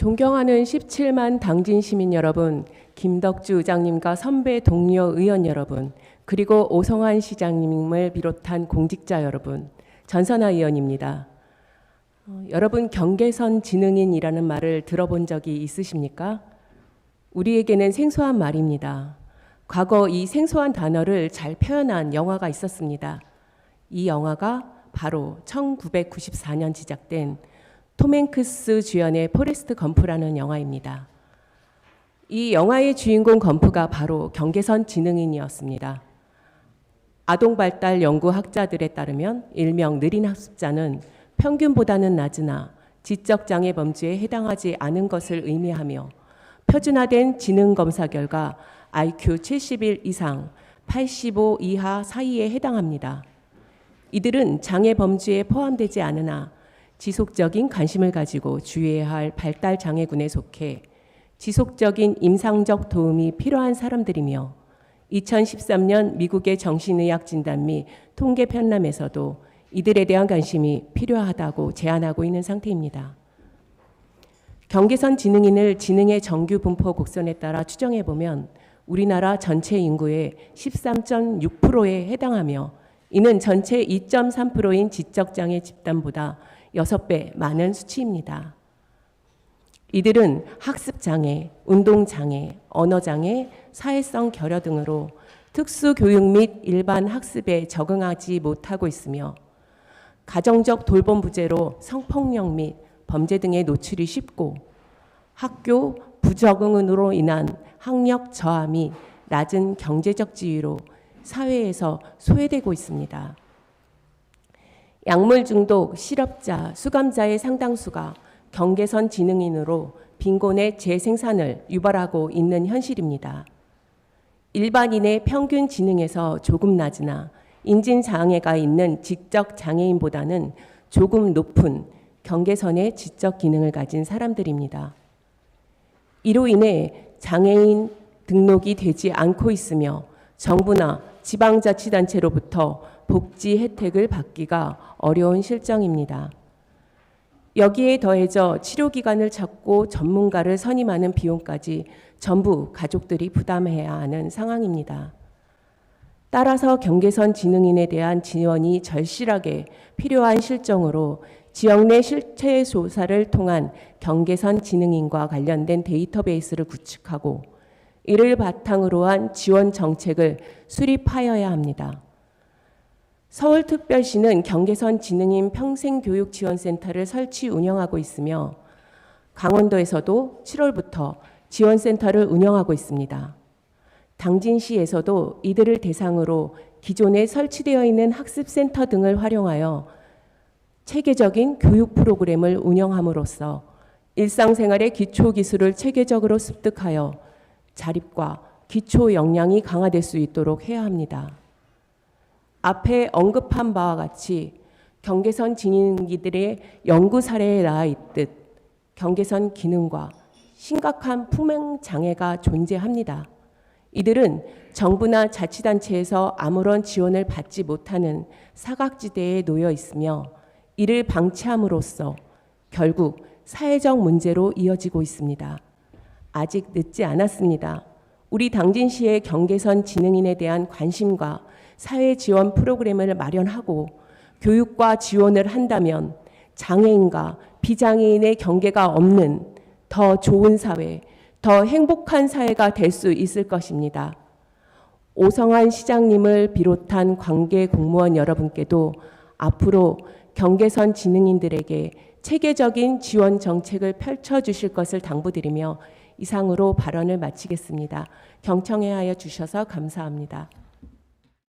존경하는 17만 당진 시민 여러분, 김덕주 의장님과 선배 동료 의원 여러분, 그리고 오성환 시장님을 비롯한 공직자 여러분, 전선아 의원입니다. 어, 여러분 경계선 지능인이라는 말을 들어본 적이 있으십니까? 우리에게는 생소한 말입니다. 과거 이 생소한 단어를 잘 표현한 영화가 있었습니다. 이 영화가 바로 1994년 제작된 톰 행크스 주연의 포레스트 검프라는 영화입니다. 이 영화의 주인공 검프가 바로 경계선 지능인이었습니다. 아동 발달 연구 학자들에 따르면 일명 느린 학습자는 평균보다는 낮으나 지적 장애 범주에 해당하지 않은 것을 의미하며 표준화된 지능 검사 결과 IQ 71 이상, 85 이하 사이에 해당합니다. 이들은 장애 범주에 포함되지 않으나 지속적인 관심을 가지고 주의해야 할 발달 장애군에 속해 지속적인 임상적 도움이 필요한 사람들이며 2013년 미국의 정신의학 진단 및 통계 편람에서도 이들에 대한 관심이 필요하다고 제안하고 있는 상태입니다. 경계선 지능인을 지능의 정규 분포 곡선에 따라 추정해 보면 우리나라 전체 인구의 13.6%에 해당하며 이는 전체 2.3%인 지적장애 집단보다 6배 많은 수치입니다. 이들은 학습장애, 운동장애, 언어장애, 사회성 결여 등으로 특수교육 및 일반 학습에 적응하지 못하고 있으며 가정적 돌봄 부재로 성폭력 및 범죄 등에 노출이 쉽고 학교 부적응으로 인한 학력 저하 및 낮은 경제적 지위로 사회에서 소외되고 있습니다. 약물 중독, 실업자, 수감자의 상당수가 경계선 지능인으로 빈곤의 재생산을 유발하고 있는 현실입니다. 일반인의 평균 지능에서 조금 낮으나 인진 장애가 있는 지적 장애인보다는 조금 높은 경계선의 지적 기능을 가진 사람들입니다. 이로 인해 장애인 등록이 되지 않고 있으며 정부나 지방자치단체로부터 복지 혜택을 받기가 어려운 실정입니다. 여기에 더해져 치료기관을 찾고 전문가를 선임하는 비용까지 전부 가족들이 부담해야 하는 상황입니다. 따라서 경계선 지능인에 대한 지원이 절실하게 필요한 실정으로 지역 내 실태 조사를 통한 경계선 지능인과 관련된 데이터베이스를 구축하고 이를 바탕으로 한 지원 정책을 수립하여야 합니다. 서울특별시는 경계선 지능인 평생교육지원센터를 설치 운영하고 있으며 강원도에서도 7월부터 지원센터를 운영하고 있습니다. 당진시에서도 이들을 대상으로 기존에 설치되어 있는 학습센터 등을 활용하여 체계적인 교육 프로그램을 운영함으로써 일상생활의 기초 기술을 체계적으로 습득하여 자립과 기초 역량이 강화될 수 있도록 해야 합니다. 앞에 언급한 바와 같이 경계선 지능이들의 연구 사례에 나와 있듯 경계선 기능과 심각한 품행 장애가 존재합니다. 이들은 정부나 자치단체에서 아무런 지원을 받지 못하는 사각지대에 놓여 있으며 이를 방치함으로써 결국 사회적 문제로 이어지고 있습니다. 아직 늦지 않았습니다. 우리 당진시의 경계선 지능인에 대한 관심과 사회 지원 프로그램을 마련하고 교육과 지원을 한다면 장애인과 비장애인의 경계가 없는 더 좋은 사회, 더 행복한 사회가 될 수 있을 것입니다. 오성환 시장님을 비롯한 관계 공무원 여러분께도 앞으로 경계선 지능인들에게 체계적인 지원 정책을 펼쳐 주실 것을 당부드리며 이상으로 발언을 마치겠습니다. 경청해 하여 주셔서 감사합니다.